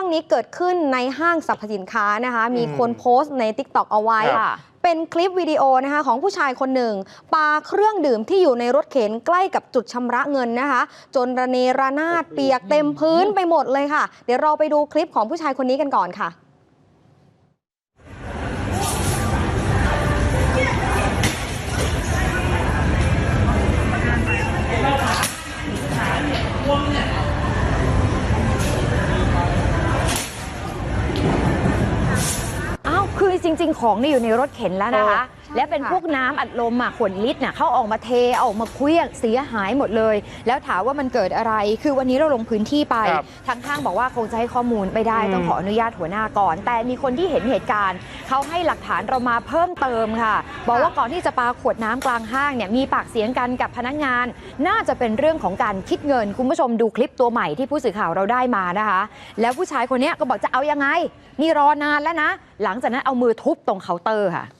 รื่องนี้เกิดขึ้นในห้างสรรพสินค้านะคะ มีคนโพสต์ใน t ิ k t o k เอาไว้ครับเป็นคลิปวิดีโอนะคะของผู้ชายคนหนึ่งปาเครื่องดื่มที่อยู่ในรถเข็นใกล้กับจุดชำระเงินนะคะ จนระเนระนาดเปียกเต็มพื้นไปหมดเลยค่ะ เดี๋ยวเราไปดูคลิปของผู้ชายคนนี้กันก่อนค่ะ ริง ๆ ของนี่อยู่ในรถเข็นแล้วนะคะ และเป็นค่ะพวกน้ำอัดลมอะขวดลิตรน่ะเขาออกมาเทเอาออกมาเคลี้ยงเสียหายหมดเลย แล้วถามว่ามันเกิดอะไร คือวันนี้เราลงพื้นที่ไป ครับทางห้างบอกว่าคงจะให้ข้อมูลไม่ได้อืมต้องขออนุญาตหัวหน้าก่อน แต่มีคนที่เห็นเหตุการณ์เขาให้หลักฐานเรามาเพิ่มเติมค่ะ บอกว่าก่อนที่จะปาขวดน้ำกลางห้างเนี่ยมีปากเสียงกันกับพนักงาน น่าจะเป็นเรื่องของการคิดเงิน คุณผู้ชมดูคลิปตัวใหม่ที่ผู้สื่อข่าวเราได้มานะคะ แล้วผู้ชายคนเนี้ยก็บอกจะเอายังไง นี่รอนานแล้วนะ หลังจากนั้นเอามือทุบตรงเคาน์เตอร์ค่ะจะ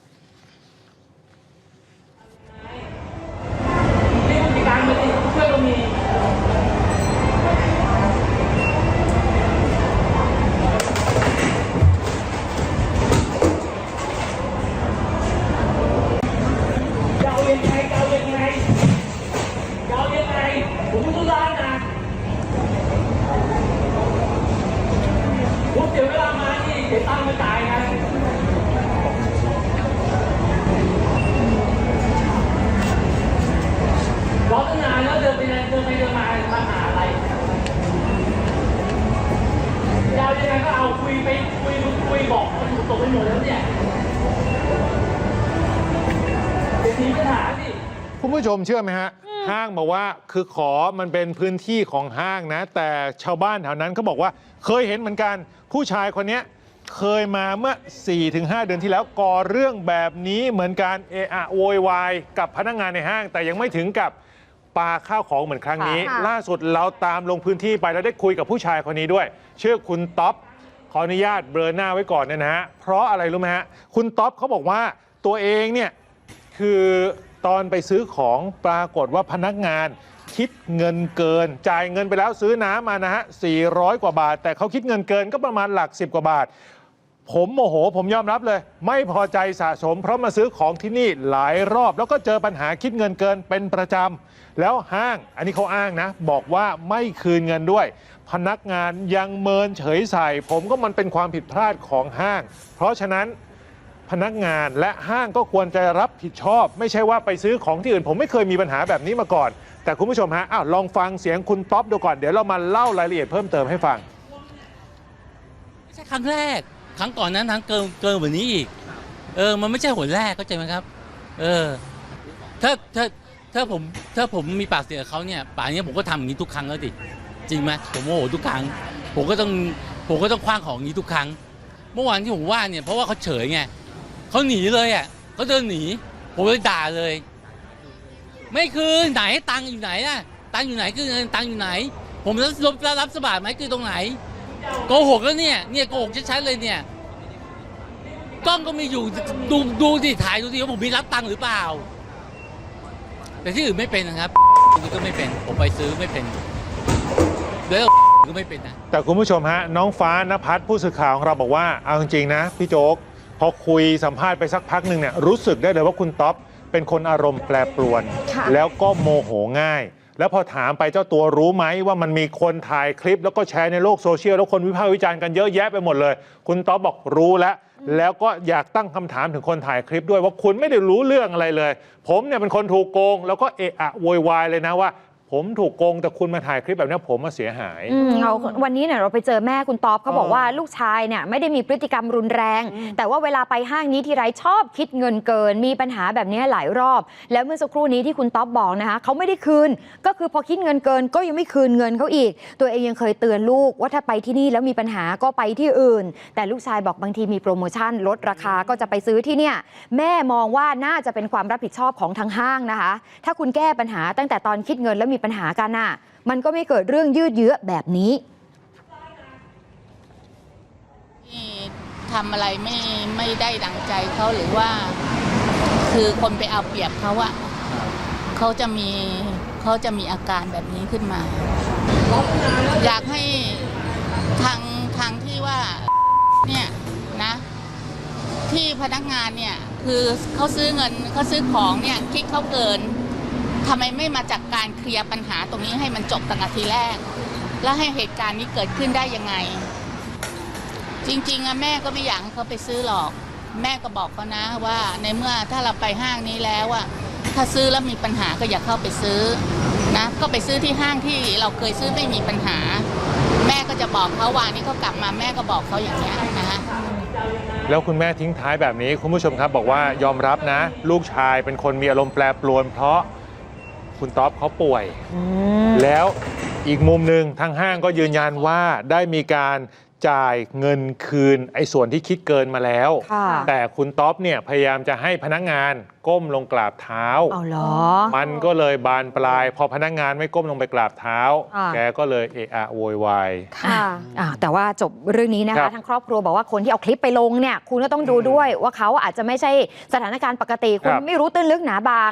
คุณผู้ชมเชื่อไหมฮะ ห้างบอกว่าคือขอมันเป็นพื้นที่ของห้างนะ แต่ชาวบ้านแถวนั้นเขาบอกว่าเคยเห็นเหมือนกันผู้ชายคนเนี้ยเคยมาเมื่อ 4-5 เดือนที่แล้วก่อเรื่องแบบนี้เหมือนการเอะอะโวยวายกับพนักงานในห้าง แต่ยังไม่ถึงกับปาข้าวของเหมือนครั้งนี้ค่ะล่าสุดเราตามลงพื้นที่ไปแล้วได้คุยกับผู้ชายคนนี้ด้วย ชื่อคุณท็อปขออนุญาตเบลอหน้าไว้ก่อนเนยนะฮะเพราะอะไรรู้ไหมฮะคุณท็อปเขาบอกว่าตัวเองเนี่ย คือตอนไปซื้อของปรากฏว่าพนักงานคิดเงินเกิน จ่ายเงินไปแล้วซื้อน้ำมานะฮะ 400 กว่าบาท แต่เขาคิดเงินเกินก็ประมาณหลัก 10 กว่าบาท ผมโมโห ผมยอมรับเลย ไม่พอใจสะสม เพราะมาซื้อของที่นี่หลายรอบ แล้วก็เจอปัญหาคิดเงินเกินเป็นประจำ แล้วห้างอันนี้เขาอ้างนะ บอกว่าไม่คืนเงินด้วย พนักงานยังเมินเฉยใส่ ผมก็มันเป็นความผิดพลาดของห้าง เพราะฉะนั้น พนักงานและห้างก็ควรจะรับผิดชอบ ไม่ใช่ว่าไปซื้อของที่อื่น ผมไม่เคยมีปัญหาแบบนี้มาก่อน แต่คุณผู้ชมฮะอ้าวลองฟังเสียงคุณท็อปดูก่อนเดี๋ยวเรามาเล่ารายละเอียดเพิ่มเติมให้ฟัง ไม่ใช่ครั้งแรก ครั้งก่อนนั้นทั้งเกินเกินกว่านี้อีก เออ มันไม่ใช่หนแรกเข้าใจไหมครับ เออ ถ้าถ้าถ้าผมถ้าผมมีปากเสียงกับเขาเนี่ยป่านนี้ผมก็ทำอย่างนี้ทุกครั้งแล้วดิจริงไหมผมโมโหทุกครั้ง ผมก็ต้องผมก็ต้องคว้างของอย่างนี้ทุกครั้ง เมื่อวานที่ผมว่าเนี่ยเพราะว่าเขาเฉยไง เขาหนีเลยอะเขาเดินหนี ผมเลยด่าเลย ไม่คืนไหนตังค์อยู่ไหนอะตังค์อยู่ไหนคือเงินตังค์อยู่ไหน ผมรับรับรับสบายไหมคือตรงไหนโกหกแล้วเนี่ยเนี่ยโกหกชัดๆเลยเนี่ยกล้องก็มีอยู่ดูดูดิถ่ายดูดิว่าผมมีรับตังค์หรือเปล่า แต่ที่อื่นไม่เป็นนะครับก็ไม่เป็นผมไปซื้อไม่เป็นเดี๋ยวก็ไม่เป็นนะแต่คุณผู้ชมฮะน้องฟ้านภัสผู้สื่อข่าวของเราบอกว่าเอาจริงๆนะพี่โจ๊ก พอคุยสัมภาษณ์ไปสักพักหนึ่งเนี่ยรู้สึกได้เลยว่าคุณท็อปเป็นคนอารมณ์แปรปรวน ค่ะ แล้วก็โมโหง่าย แล้วพอถามไปเจ้าตัวรู้ไหมว่ามันมีคนถ่ายคลิป แล้วก็แชร์ในโลกโซเชียลแล้วคนวิพากษ์วิจารณ์กันเยอะแยะไปหมดเลย คุณท็อปบอกรู้แล้ว แล้วก็อยากตั้งคำถามถึงคนถ่ายคลิปด้วยว่าคุณไม่ได้รู้เรื่องอะไรเลย ผมเนี่ยเป็นคนถูกโกง แล้วก็เอะอะโวยวายเลยนะว่า ผมถูกโกงแต่คุณมาถ่ายคลิปแบบนี้ผมมาเสียหาย อืมเราวันนี้เนี่ยเราไปเจอแม่คุณต๊อบเขาบอกอ๋อว่าลูกชายเนี่ยไม่ได้มีพฤติกรรมรุนแรง แต่ว่าเวลาไปห้างนี้ทีไรชอบคิดเงินเกิน มีปัญหาแบบนี้หลายรอบ แล้วเมื่อสักครู่นี้ที่คุณต๊อบบอกนะคะเขาไม่ได้คืน ก็คือพอคิดเงินเกิน ก็ยังไม่คืนเงินเขาอีก ตัวเองยังเคยเตือนลูกว่าถ้าไปที่นี่แล้วมีปัญหาก็ไปที่อื่น แต่ลูกชายบอกบางทีมีโปรโมชั่นลดราคาก็จะไปซื้อที่เนี่ยแม่มองว่าน่าจะเป็นความรับผิดชอบของทางห้างนะคะ ถ้าคุณแก้ปัญหาตั้งแต่ตอนคิดเงินแล้วมีปัญหากันน่ะ มันก็ไม่เกิดเรื่องยืดเยื้อแบบนี้ที่ทำอะไรไม่ไม่ได้ดังใจเขาหรือว่า คือคนไปเอาเปรียบเขาอะเขาจะมีเขาจะมีอาการแบบนี้ขึ้นมา อยากให้ทางทางที่ว่าเนี่ยนะ ที่พนักงานเนี่ย คือเขาซื้อเงินเขาซื้อของเนี่ยคิดเขาเกิน ทำไมไม่มาจัดการเคลียร์ปัญหาตรงนี้ให้มันจบตั้งแต่ทีแรก แล้วให้เหตุการณ์นี้เกิดขึ้นได้ยังไง จริงๆอะแม่ก็ไม่อยากให้เขาไปซื้อหรอก แม่ก็บอกเขานะว่า ในเมื่อถ้าเราไปห้างนี้แล้วอะถ้าซื้อแล้วมีปัญหาก็อย่าเข้าไปซื้อนะก็ไปซื้อที่ห้างที่เราเคยซื้อไม่มีปัญหา แม่ก็จะบอกเขาวานี้เขากลับมาแม่ก็บอกเขาอย่างนี้ยนะคะแล้วคุณแม่ทิ้งท้ายแบบนี้คุณผู้ชมครับบอกว่ายอมรับนะ ลูกชายเป็นคนมีอารมณ์แปรปรวนเพราะ คุณต๊อปเขาป่วยแล้วอีกมุมหนึ่งทางห้างก็ยืนยันว่าได้มีการจ่ายเงินคืนไอ้ส่วนที่คิดเกินมาแล้ว ค่ะ แต่คุณต๊อปเนี่ยพยายามจะให้พนักงานก้มลงกราบเท้า เอาเหรอ มันก็เลยบานปลาย พอพนักงานไม่ก้มลงไปกราบเท้าค่ะแกก็เลยเอะอะโวยวาย ค่ะ อ่าแต่ว่าจบเรื่องนี้นะครัคะ บทางครอบครัวบอกว่าคนที่เอาคลิปไปลงเนี่ย คุณก็ต้องดูด้วยว่าเขาอาจจะไม่ใช่สถานการณ์ปกติ คุณครับ ไม่รู้ตื้นลึกหนาบาง